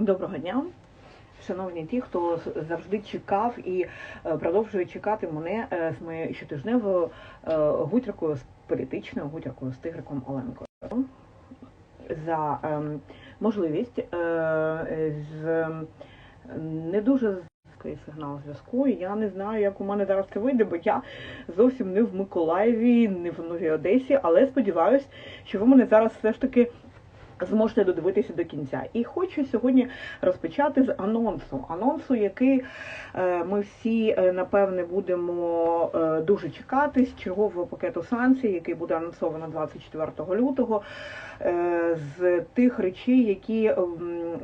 Доброго дня, шановні ті, хто завжди чекав і е, продовжує чекати мене е, з моєю щотижневою е, гутіркою з політичною гутіркою з Тигриком Оленкою. За ем, можливість з ем, не дуже сигнал зв'язку. Я не знаю, як у мене зараз це вийде, бо я зовсім не в Миколаєві, не в Новій Одесі, але сподіваюся, що ви мене зараз все ж таки зможете додивитися до кінця. І хочу сьогодні розпочати з анонсу. Анонсу, який е, ми всі, е, напевне, будемо е, дуже чекати з чергового пакету санкцій, який буде анонсовано 24 лютого, з тих речей, які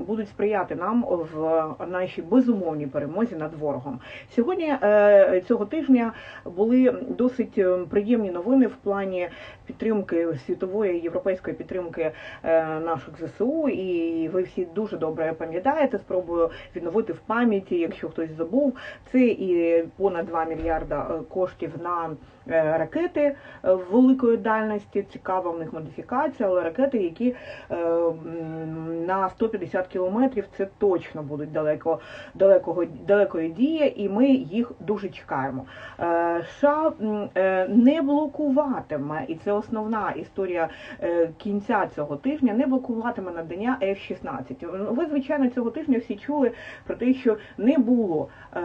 будуть сприяти нам в нашій безумовній перемозі над ворогом. Сьогодні цього тижня були досить е, приємні новини в плані підтримки світової європейської підтримки наших ЗСУ, і ви всі дуже добре пам'ятаєте. Спробую відновити в пам'яті, якщо хтось забув. Це і понад 2 мільярда е, коштів на ракети е, великої дальності. Цікава в них модифікація, але ракети, які е, на 150 кілометрів, це точно будуть далеко далекого далекої дії, і ми їх дуже чекаємо. Е, США е, не блокуватиме, і це основна історія е, кінця цього тижня. Не блокуватиме надання F-16. Ви звичайно цього тижня всі чули про те, що не було е,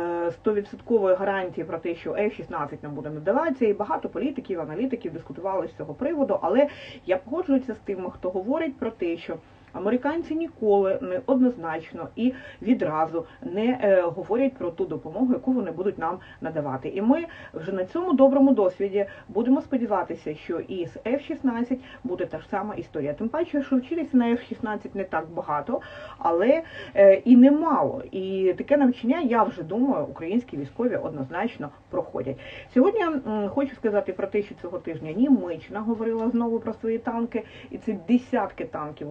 100% гарантії про те, що F-16 нам буде надаватися, і багато політиків, аналітиків дискутували з цього приводу. Але я погоджуюся з тим, хто говорить про те, що Американці ніколи не однозначно і відразу не е, говорять про ту допомогу, яку вони будуть нам надавати. І ми вже на цьому доброму досвіді будемо сподіватися, що і з F-16 буде та ж сама історія. Тим паче, що вчилися на F-16 не так багато, але е, і немало. І таке навчання, я вже думаю, українські військові однозначно проходять. Сьогодні хочу сказати про те, що цього тижня Німеччина говорила знову про свої танки, і це десятки танків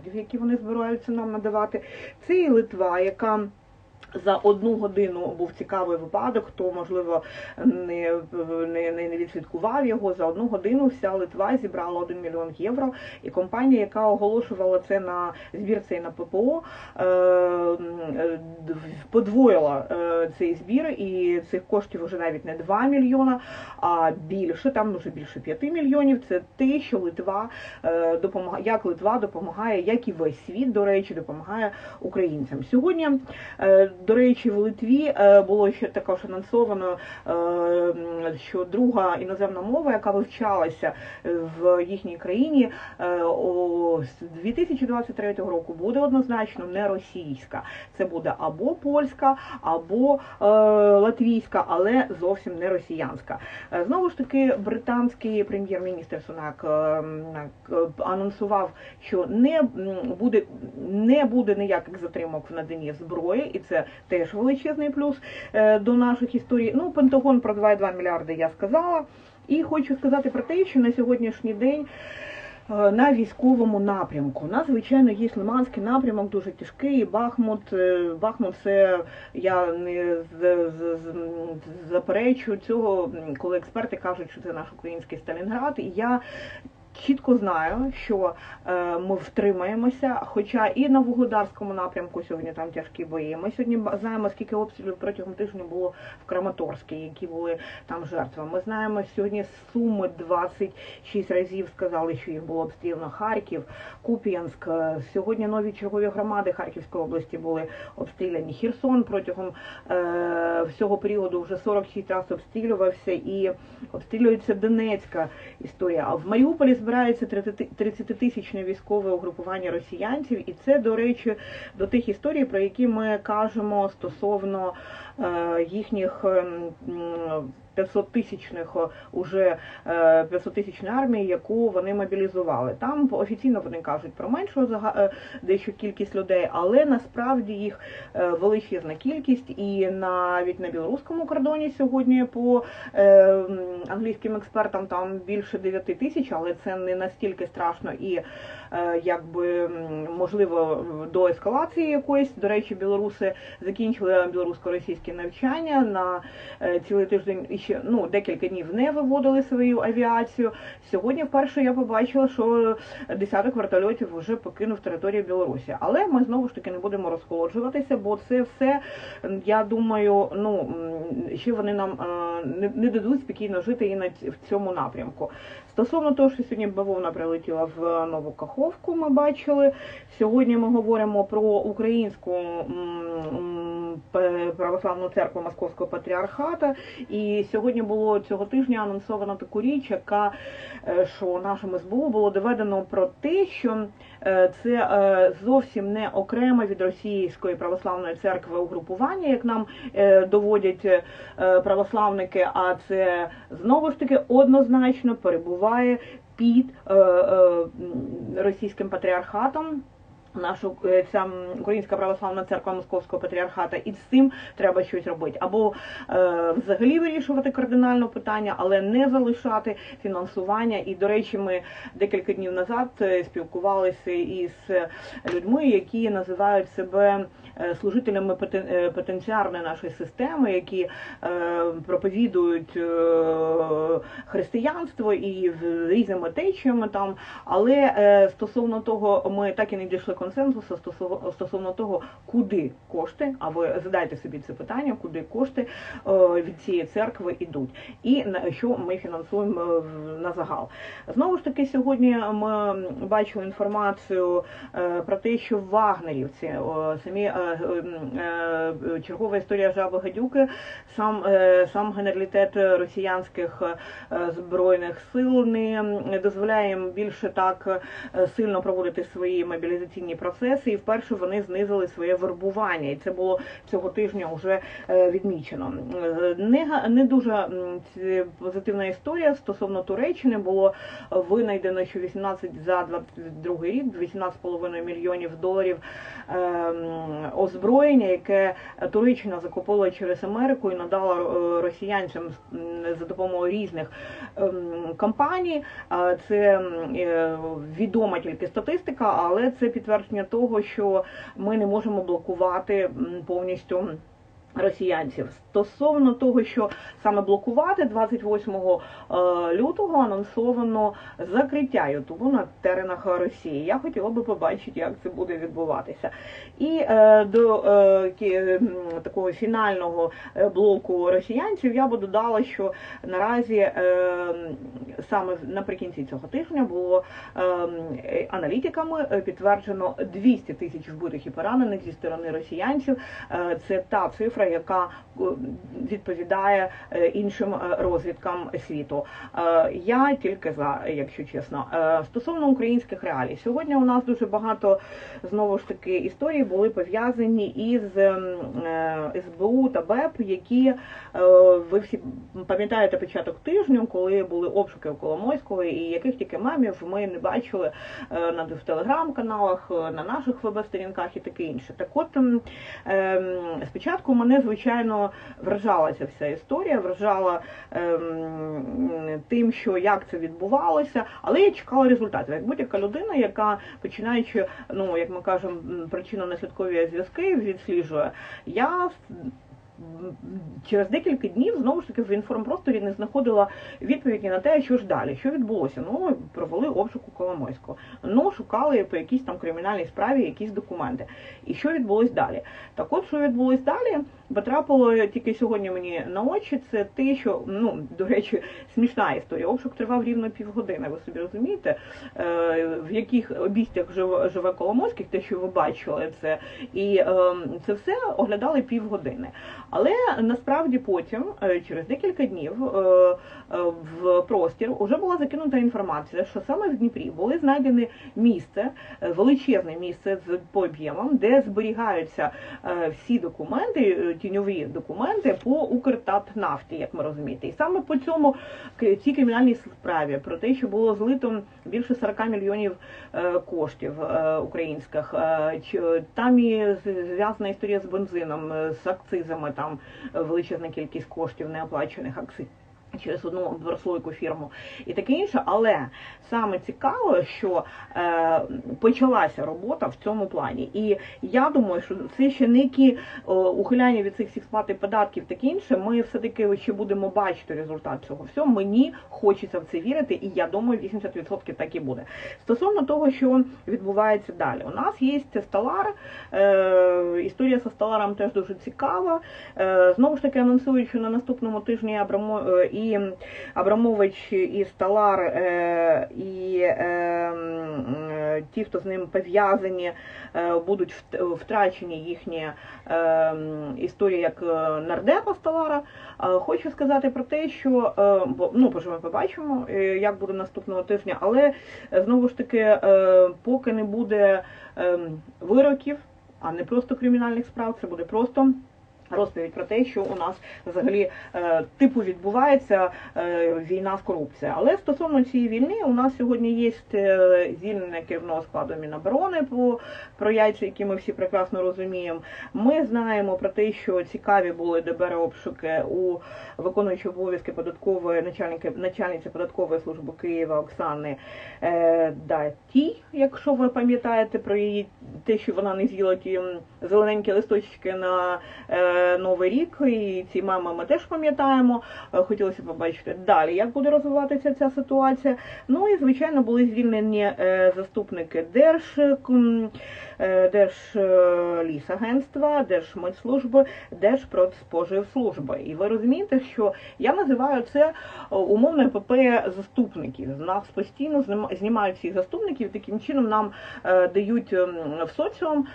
леопардів, які вони збираються нам надавати. Це і Литва, яка за одну годину був цікавий випадок, хто можливо не, не, не, відслідкував його. За одну годину вся Литва зібрала 1 мільйон євро. І компанія, яка оголошувала це на збір цей на ППО, е, подвоїла е, цей збір, і цих коштів вже навіть не 2 мільйона, а більше, там вже більше 5 мільйонів. Це те, що Литва е, допомагає, як Литва допомагає, як і весь світ, до речі, допомагає українцям. Сьогодні До речі, в Литві е, було ще також анонсовано, е, що друга іноземна мова, яка вивчалася в їхній країні е, з 2023 року, буде однозначно не російська. Це буде або польська, або латвійська, але зовсім не росіянська. Знову ж таки, британський прем'єр-міністр Сунак анонсував, що не буде не буде ніяких затримок в наданні зброї, і це теж величезний плюс е, до наших історій. Ну, Пентагон про 2,2 мільярди я сказала. І хочу сказати про те, що на сьогоднішній день. е, На військовому напрямку. У нас, звичайно, є Лиманський напрямок, дуже тяжкий. Бахмут. е, Бахмут це я не заперечую цього, коли експерти кажуть, що це наш український Сталінград. І я чітко знаю, що е, ми втримаємося. Хоча і на Вугледарському напрямку сьогодні там тяжкі бої. Ми сьогодні знаємо, скільки обстрілів протягом тижня було в Краматорській, які були там жертви. Ми знаємо сьогодні суми 26 разів сказали, що їх було обстріляно Харків, Куп'янськ. Е, Сьогодні нові чергові громади Харківської області були обстріляні. Херсон протягом е, всього періоду вже 46 разів обстрілювався і обстрілюється Донецька історія. А в Маріуполі збирається 30-тисячне військове угрупування росіянців, і це, до речі, до тих історій, про які ми кажемо стосовно е, їхніх ем, м, 500 тисячних уже 500 тисячної армії, яку вони мобілізували. Там офіційно вони кажуть про меншу е, дещо кількість людей, але насправді їх е, величезна кількість, і навіть на білоруському кордоні сьогодні по е, англійським експертам там більше 9 тисяч, але це не настільки страшно і е, якби можливо до ескалації якоїсь. До речі, білоруси закінчили білорусько-російське навчання на е, цілий тиждень ще ну декілька днів не виводили свою авіацію. Сьогодні вперше я побачила, що десяток вертольотів вже покинув територію Білорусі. Але ми знову ж таки не будемо розколоджуватися, бо це все я думаю, ну ще вони нам не, не дадуть спокійно жити і на в цьому напрямку. Стосовно того, що сьогодні бавовна прилетіла в Нову Каховку, ми бачили. Сьогодні ми говоримо про українську православну церкву Московського патріархата. І сьогодні було цього тижня анонсовано таку річ, яка е, що нашому СБУ було доведено про те, що е, це е, зовсім не окреме від російської православної церкви угрупування, як нам доводять православники, а це знову ж таки однозначно перебуває під російським патріархатом. Нашу е, ця Українська православна церква Московського патріархата, і з цим треба щось робити, або е, взагалі вирішувати кардинально питання, але не залишати фінансування. І, до речі, ми декілька днів назад е, спілкувалися із людьми, які називають себе Е, служителями е, потенціарної нашої системи, які е, проповідують християнство і різними течіями там. Але стосовно того, ми так і не дійшли консенсусу стосовно того, куди кошти, а ви задайте собі це питання, куди кошти від цієї церкви йдуть, і на що ми фінансуємо на загал. Знову ж таки, сьогодні ми бачили інформацію про те, що вагнерівці самі Е, е, чергова історія жаби гадюки, сам е, сам генералітет росіянських збройних сил не дозволяє їм більше так сильно проводити свої мобілізаційні процеси, і вперше вони знизили своє вербування, і це було цього тижня вже відмічено. Не не дуже позитивна історія стосовно Туреччини. Було винайдено, що 18 за 22 рік 18,5 мільйонів доларів ем, озброєння, яке Туреччина закупила через Америку і надала е, росіянцям за допомогою різних ем, компаній. Це е, відома тільки статистика, але це підтвердження того, що ми не можемо блокувати повністю росіянців. Стосовно того, що саме блокувати 28 е, лютого анонсовано закриття Ютубу на теренах Росії. Я хотіла би побачити, як це буде відбуватися. І е, до е, такого фінального е, блоку росіянців я би додала, що наразі е, саме наприкінці цього тижня було е, аналітиками підтверджено 200 тисяч вбитих і поранених зі сторони росіянців. Е, це та цифра, яка відповідає е, іншим е, розвідкам світу. Е, я тільки за, якщо чесно, стосовно українських реалій, сьогодні у нас дуже багато знову ж таки історій були пов'язані із СБУ та БЕП, які ви всі пам'ятаєте початок тижню, коли були обшуки у Коломойського, і яких тільки мемів ми не бачили в телеграм-каналах, на наших веб-сторінках і таке інше. Так от ем, спочатку мене звичайно вражалася вся історія, вражала ем, тим, що як це відбувалося, але я чекала результатів. Як будь-яка людина, яка починаючи, ну як ми кажемо, причинно-наслідкові зв'язки відсліджує, я через декілька днів знову ж таки в інформпросторі не знаходила відповіді на те, що ж далі, що відбулося. Ну, провели обшук у Коломойського. Ну, шукали по якійсь там кримінальній справі якісь документи. І що відбулось далі? Так от, що відбулось далі, потрапило тільки сьогодні мені на очі, це те, що, ну, до речі, смішна історія. Обшук тривав рівно півгодини, ви собі розумієте, е, в яких обістях живе, живе Коломойський, те, що ви бачили це, і ем, це все оглядали півгодини. Але насправді потім, е, через декілька днів, е, е, в простір вже була закинута інформація, що саме в Дніпрі були знайдені місце, величезне місце з по об'ємом, де зберігаються всі документи, тіньові документи по Укртатнафті, як ми розумієте. І саме по цьому цій кримінальній справі про те, що було злито більше 40 мільйонів коштів українських, там і зв'язана історія з бензином, з акцизами там величезна кількість коштів неоплачених через одну прослойку фірму і таке інше. Але саме цікаво, що е, почалася робота в цьому плані. І я думаю, що це ще неякі е, ухиляння від цих всіх сплати податків, таке інше. Ми все-таки ще будемо бачити результат цього всього. Мені хочеться в це вірити, і я думаю, 80% так і буде. Стосовно того, що відбувається далі, у нас є Сталар. Е, історія з Сталаром теж дуже цікава. Е, знову ж таки, анонсують, що на наступному тижні Абрамо е, Абрамович і Сталар, е, і е, е, ті, хто з ним пов'язані, будуть втрачені їхні історії як нардепа Сталара. Хочу сказати про те, що ну, поживемо, побачимо, як буде наступного тижня, але знову ж таки, поки не буде е, вироків, а не просто кримінальних справ, це буде просто. Розповідь про те, що у нас взагалі е, типу відбувається е, війна з корупцією. Але стосовно цієї війни, у нас сьогодні є е, звільнення керівного складу Міноборони по про яйця, які ми всі прекрасно розуміємо. Ми знаємо про те, що цікаві були ДБР обшуки у виконуючої обов'язки податкової начальники начальниці податкової служби Києва Оксани е, Даті, якщо ви пам'ятаєте про її те, що вона не з'їла ті зелененькі листочки на е, Новий рік, і ці мами ми теж пам'ятаємо. Е, Хотілося побачити далі, як буде розвиватися ця ситуація. Ну і звичайно були звільнені е, заступники Держ. е, Держлісагентства, Держмитслужби, Держпродспоживслужби. І ви розумієте, що я називаю це е, умовно ПП заступників. Нас постійно знімають всіх заступників, таким чином нам дають ем, в соціум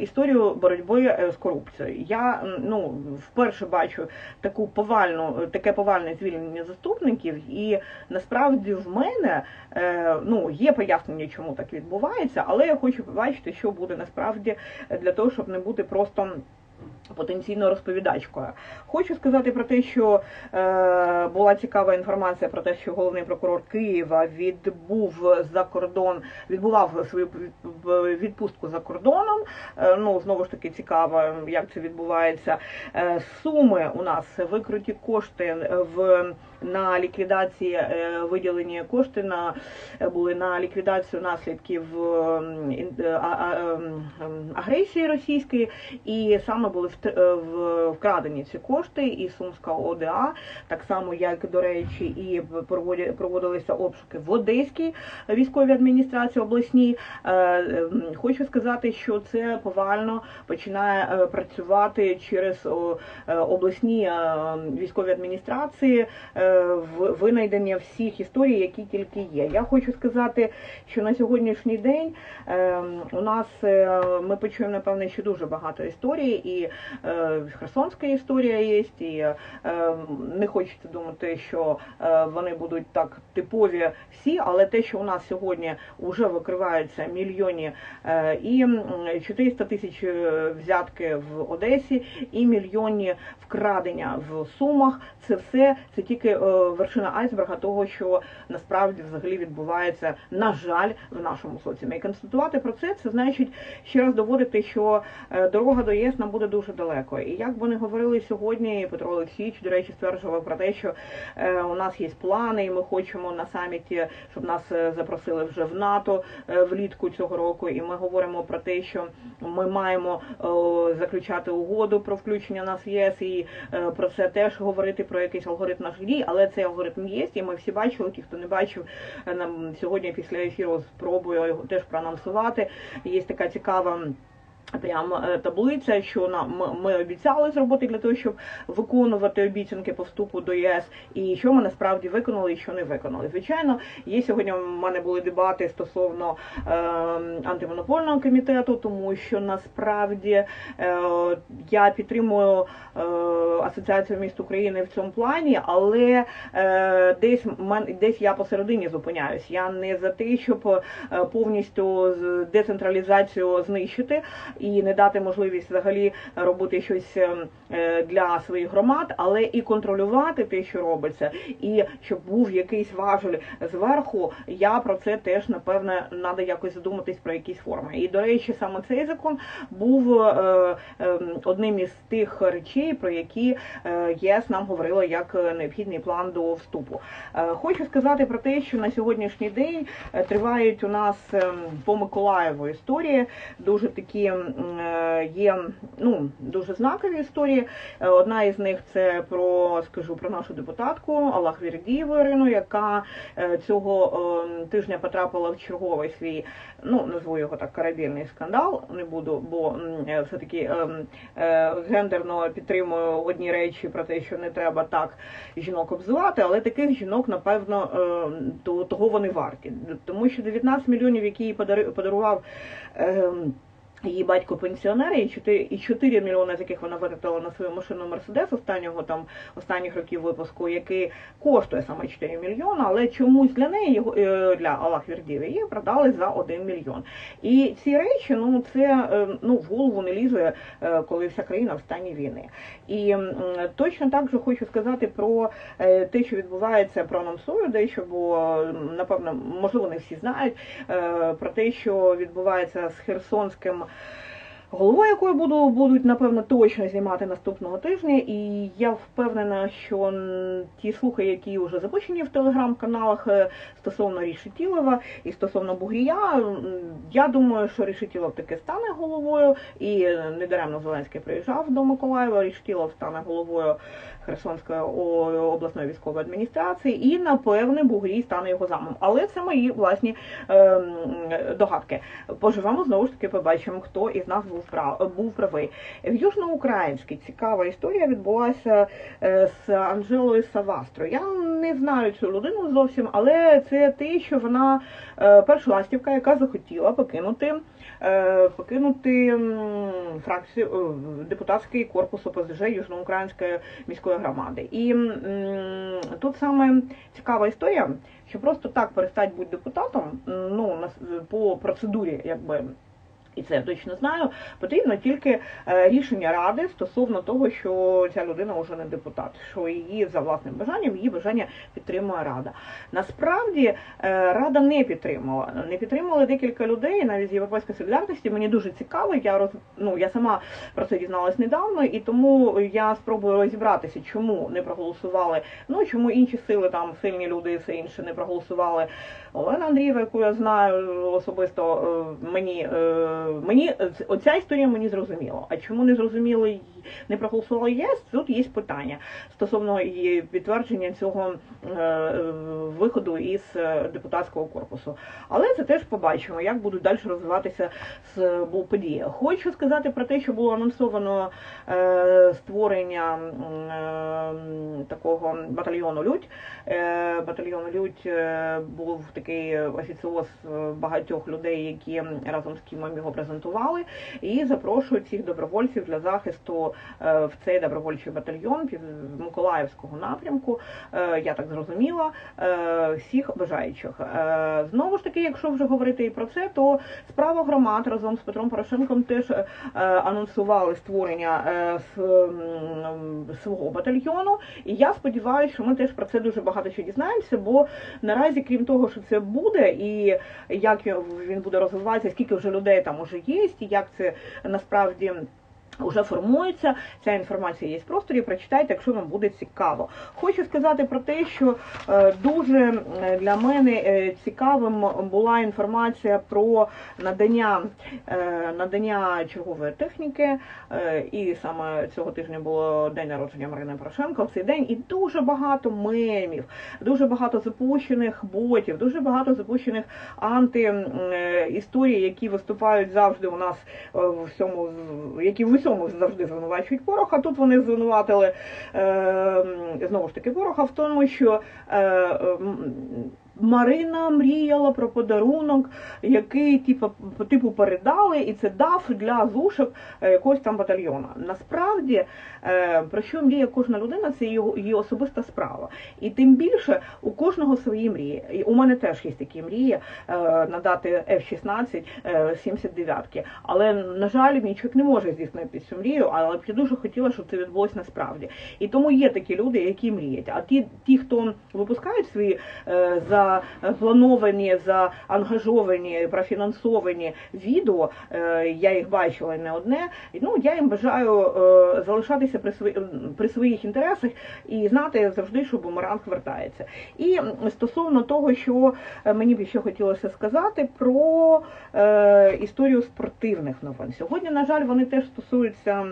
історію боротьби з корупцією. Я ну вперше бачу таку повальну, таке повальне звільнення заступників, і насправді в мене е, ну є пояснення, чому так відбувається, але я хочу побачити, що буде насправді для того, щоб не бути просто. Потенційно розповідачкою. Хочу сказати про те, що е, була цікава інформація про те, що головний прокурор Києва відбув за кордон, відбував свою відпустку за кордоном. Е, ну знову ж таки цікаво, як це відбувається. Е, суми у нас викруті кошти в на ліквідації е, виділені кошти на були на ліквідацію наслідків ем, агресії російської, і саме були в- вкрадені ці кошти і Сумська ОДА, так само як до речі, і проводилися обшуки в Одеській військовій адміністрації обласній. Е, ем, Хочу сказати, що це повально починає е, працювати через е, обласні е, військові адміністрації е, в винайдення всіх історій, які тільки є. Я хочу сказати, що на сьогоднішній день е, у нас е, ми почуємо напевне ще дуже багато історій, і е, Херсонська історія є, і е, не хочеться думати, що е, вони будуть так типові всі, але те, що у нас сьогодні вже викриваються мільйони е, і м, 400 тисяч е, взятки в Одесі, і мільйонні вкрадення в Сумах. Це все це тільки е, вершина айсберга того, що насправді взагалі відбувається, на жаль, в нашому соціумі. І констатувати про це, це значить ще раз доводити, що е, дорога до ЄС нам буде дуже далеко. І як вони говорили сьогодні, Петро Олексійович, до речі, стверджував про те, що е, у нас є плани, і ми хочемо на саміті, щоб нас запросили вже в НАТО влітку цього року. І ми говоримо про те, що ми маємо заключати угоду про включення нас в ЄС і е, про це теж говорити про якийсь алгоритм наших дій, але цей алгоритм є, і ми всі бачили, ті, хто не бачив, е, нам сьогодні після ефіру спробую його теж проанонсувати. Є така цікава. Прям е, таблиця, що нам ми, обіцяли зробити для того, щоб виконувати обіцянки по вступу до ЄС, і що ми насправді виконали, і що не виконали. Звичайно, є сьогодні. У мене були дебати стосовно е, антимонопольного комітету, тому що насправді е, я підтримую е, асоціацію міст України в цьому плані, але е, десь мен, десь я посередині зупиняюсь. Я не за те, щоб е, повністю децентралізацію знищити і не дати можливість взагалі робити щось е, для своїх громад, але і контролювати те, що робиться, і щоб був якийсь важель зверху. Я про це теж напевне треба якось задуматись про якісь форми. І до речі, саме цей закон був е, е, одним із тих речей, про які е, ЄС нам говорила як необхідний план до вступу. Хочу сказати про те, що на сьогоднішній день тривають у нас е, по Миколаєву історії. Дуже такі є ну дуже знакові історії. Е, Одна із них це про скажу про нашу депутатку Аллах Вірдієву Ірину, яка е, цього е, тижня потрапила в черговий свій, ну назву його так корабельний скандал. Не буду, бо е, все таки гендерно підтримую одні речі про те, що не треба так жінок обзивати, але таких жінок, напевно, е, того вони варті. Тому що 19 мільйонів, які їй подарував. Її батько пенсіонер, і 4, і 4 мільйони, з яких вона витратила на свою машину Мерседес останнього там останніх років випуску, який коштує саме 4 мільйони, але чомусь для неї його е, для Аллах Вердієва її продали за 1 мільйон. І ці речі, ну це е, ну в голову не лізе, е, коли вся країна в стані війни. І точно так же хочу сказати про те, що відбувається, про проанонсую дещо, бо напевно, можливо, не всі знають про те, що відбувається з Херсонським. Головою якої буду будуть напевно точно знімати наступного тижня, і я впевнена, що ті слухи, які вже запущені в телеграм-каналах е, стосовно Рішетілова і стосовно Бугрія, я думаю, що Рішетілов таки стане головою, і недаремно Зеленський приїжджав до Миколаєва. Рішетілов стане головою Херсонської обласної військової адміністрації, і напевне Бугрій стане його замом. Але це мої власні ем, догадки. Поживемо знову ж таки, побачимо, хто із нас був прав був правий. В Южноукраїнській цікава історія відбулася е, з Анжелою Савастро. Я не знаю цю людину зовсім, але це те, що вона е, перша ластівка, яка захотіла покинути. Е, Покинути фракцію е, депутатський корпус ОПЗЖ Южноукраїнської міської громади. І тут саме цікава історія, що просто так перестать бути депутатом, ну по процедурі, якби. І це я точно знаю. Потрібно тільки е, рішення ради стосовно того, що ця людина вже не депутат, що її за власним бажанням її бажання підтримує рада. Насправді е, рада не підтримала. Не підтримали декілька людей, навіть з європейської солідарності. Мені дуже цікаво. Я роз ну я сама про це дізналась недавно, і тому я спробую розібратися, чому не проголосували. Ну чому інші сили там сильні люди і все інше не проголосували. Олена Андрієва, яку я знаю особисто, е, мені мені оця історія мені зрозуміла. А чому не зрозуміло й- не проголосували ЄС? Тут є питання стосовно підтвердження цього е, е, виходу із е, депутатського корпусу. Але це теж побачимо, як будуть далі розвиватися з події. Хочу сказати про те, що було анонсовано е, створення е, такого батальйону Людь. Е, батальйон Людь е, був такий офіціоз е, багатьох людей, які разом з Кімом його презентували, і запрошують всіх добровольців для захисту е, в цей добровольчий батальйон Миколаївського напрямку. Е, Я так зрозуміла, е, всіх бажаючих. Знову ж таки, якщо вже говорити і про це, то справа громад разом з Петром Порошенком теж анонсували створення свого батальйону. І я сподіваюся, що ми теж про це дуже багато ще дізнаємося, бо наразі, крім того, що це буде, і як він буде розвиватися, скільки вже людей там уже є, і як це насправді. Уже формується ця інформація є в просторі. Прочитайте, якщо вам буде цікаво. Хочу сказати про те, що е, дуже для мене е, цікавим була інформація про надання е, надання чергової техніки. І саме цього тижня було день народження Марини Порошенко. В цей день і дуже багато мемів, дуже багато запущених ботів, дуже багато запущених анти е, історій, які виступають завжди у нас в всьому, які в усьому завжди звинувачують Пороха. Тут вони звинуватили е, знову ж таки Пороха в тому, що е, Марина мріяла про подарунок, який типу, типу передали, і це дав для зушок е, якогось там батальйону. Насправді, е, про що мріє кожна людина, це її особиста справа. І тим більше у кожного свої мрії. І у мене теж є такі мрії е, надати F-16 79-ки. Але, на жаль, мій чоловік не може здійснити цю мрію, але б я дуже хотіла, щоб це відбулося насправді. І тому є такі люди, які мріють. А ті, ті хто випускають свої за заплановані, заангажовані, профінансовані відео. Е, я їх бачила не одне. Ну я їм бажаю е, залишатися при свої, при своїх інтересах і знати завжди, що бумеранг вертається. І стосовно того, що е, мені б ще хотілося сказати про історію спортивних новин. Сьогодні, на жаль, вони теж стосуються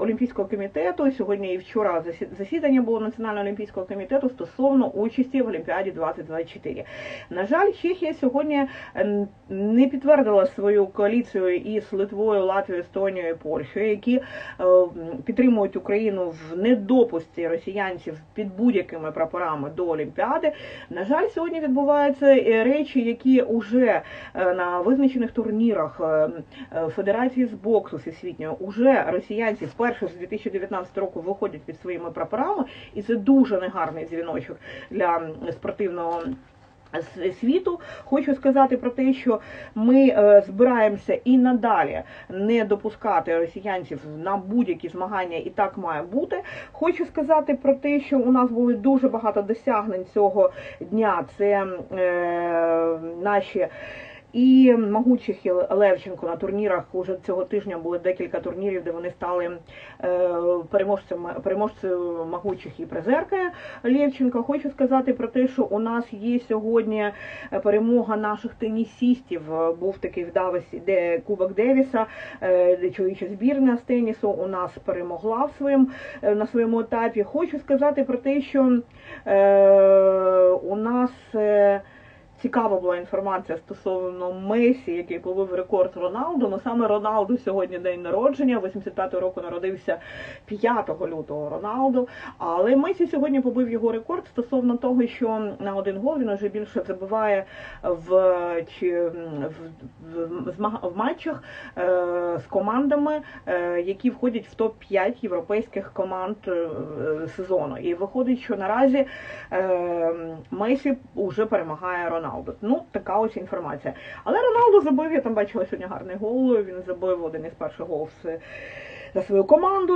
Олімпійського комітету. Сьогодні і вчора засідання було Національного олімпійського комітету стосовно участі в Олімпіаді 2020. 24. На жаль, Чехія сьогодні е, не підтвердила свою коаліцію із Литвою, Латвією, Естонією і Польщею, які е, підтримують Україну в недопусті росіянців під будь-якими прапорами до Олімпіади. На жаль, сьогодні відбуваються е, речі, які вже на визначених турнірах Федерації з боксу всесвітньої уже росіянці вперше з 2019 року виходять під своїми прапорами, і це дуже негарний дзвіночок для спортивного світу. Хочу сказати про те, що ми е, збираємося і надалі не допускати росіянців на будь-які змагання, і так має бути. Хочу сказати про те, що у нас були дуже багато досягнень цього дня. Це е, наші і Магучих і Левченко на турнірах уже цього тижня були декілька турнірів, де вони стали е, переможцем переможцем Магучих і призерка Левченка. Хочу сказати про те, що у нас є сьогодні перемога наших тенісістів. Був такий в Давесі, де Кубок Девіса, е, де чоловіча збірна з тенісу у нас перемогла в своєму е, на своєму етапі. Хочу сказати про те, що е, у нас цікава була інформація стосовно Месі, який побив рекорд Роналду. Ну саме Роналду сьогодні день народження, 85-го року народився 5 лютого Роналду. Але Месі сьогодні побив його рекорд стосовно того, що на один гол він вже більше забиває в чи в, в, в матчах е, з командами, е, які входять в топ 5 європейських команд е, сезону. І виходить, що наразі е, Месі вже перемагає Роналду. Роналду. Ну, така ось інформація. Але Роналду забив, я там бачила сьогодні гарний гол, він забив один із перших голів за свою команду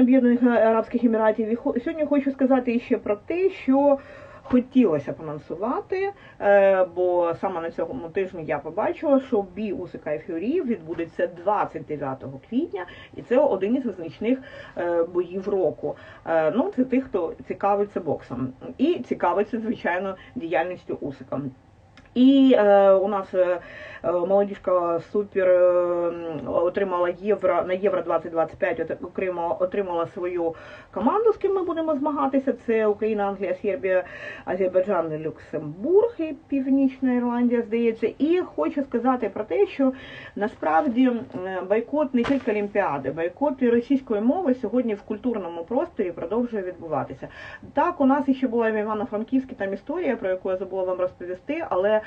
Об'єднаних Арабських Еміратів. І сьогодні хочу сказати ще про те, що хотілося б анонсувати, е, бо саме на цьому тижні я побачила, що бій Усика і Фюрі відбудеться 29 квітня, і це один із визначних е, боїв року. Е, ну, це тих, хто цікавиться боксом, і цікавиться, звичайно, діяльністю Усика. І е, у нас е, молодіжка супер е, отримала євро на євро 2025 окремо отримала свою команду, з ким ми будемо змагатися. Це Україна, Англія, Сербія, Азербайджан, Люксембург і Північна Ірландія, здається. І хочу сказати про те, що насправді бойкот не тільки Олімпіади, бойкот і російської мови сьогодні в культурному просторі продовжує відбуватися. Так, у нас ще була в Івано-Франківській там історія, про яку я забула вам розповісти, але Е,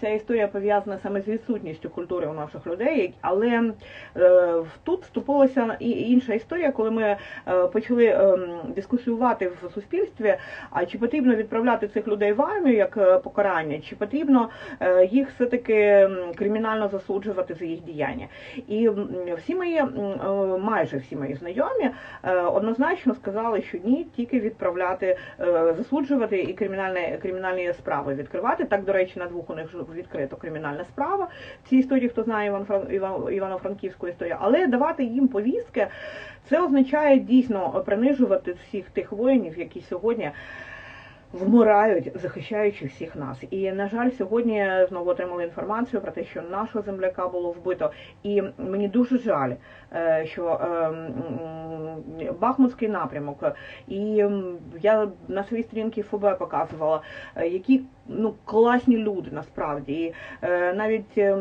ця історія пов'язана саме з відсутністю культури у наших людей, але е, тут вступилася і інша історія, коли ми е, почали дискусіювати в суспільстві, а чи потрібно відправляти цих людей в армію як покарання, чи потрібно їх все-таки кримінально засуджувати за їх діяння. І всі мої, майже всі мої знайомі однозначно сказали, що ні, тільки відправляти, засуджувати і кримінальні кримінальні справи відкривати. Так, до речі речі, на двох у них відкрито кримінальна справа. Ці історії, хто знає Івано-Франківську історію, але давати їм повістки, це означає дійсно принижувати всіх тих воїнів, які сьогодні. Вмирають, захищаючи всіх нас, і на жаль, сьогодні знову отримали інформацію про те, що нашого земляка було вбито, і мені дуже жаль, е, що ем, Бахмутський напрямок, і я на своїй сторінці ФБ показувала, е, які ну, класні люди насправді. І е, навіть е,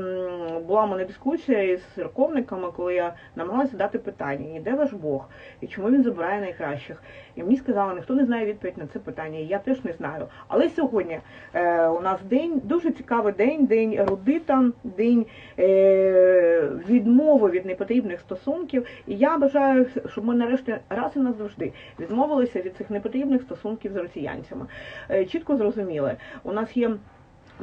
була в мене дискусія із церковниками, коли я намагалася дати питання, і де ваш Бог, і чому він забирає найкращих. І мені сказали, ніхто не знає відповідь на це питання. І я теж не знаю. Але сьогодні е, у нас день, дуже цікавий день, день ерудита, день е, відмови від непотрібних стосунків. І я бажаю, щоб ми нарешті раз і назавжди відмовилися від цих непотрібних стосунків з росіянцями. Е, чітко зрозуміли, у нас є.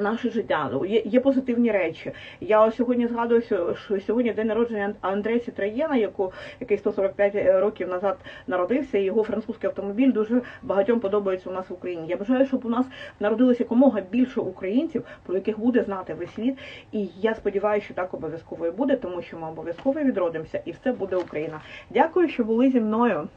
Наше життя є, є позитивні речі. Я ось сьогодні згадую, що сьогодні день народження Андрея Сітраєна, яку який 145 років назад народився. і Його французький автомобіль дуже багатьом подобається у нас в Україні. Я бажаю, щоб у нас народилося якомога більше українців, про яких буде знати весь світ. І я сподіваюся, що так обов'язково і буде, тому що ми обов'язково відродимося, і все буде Україна. Дякую, що були зі мною.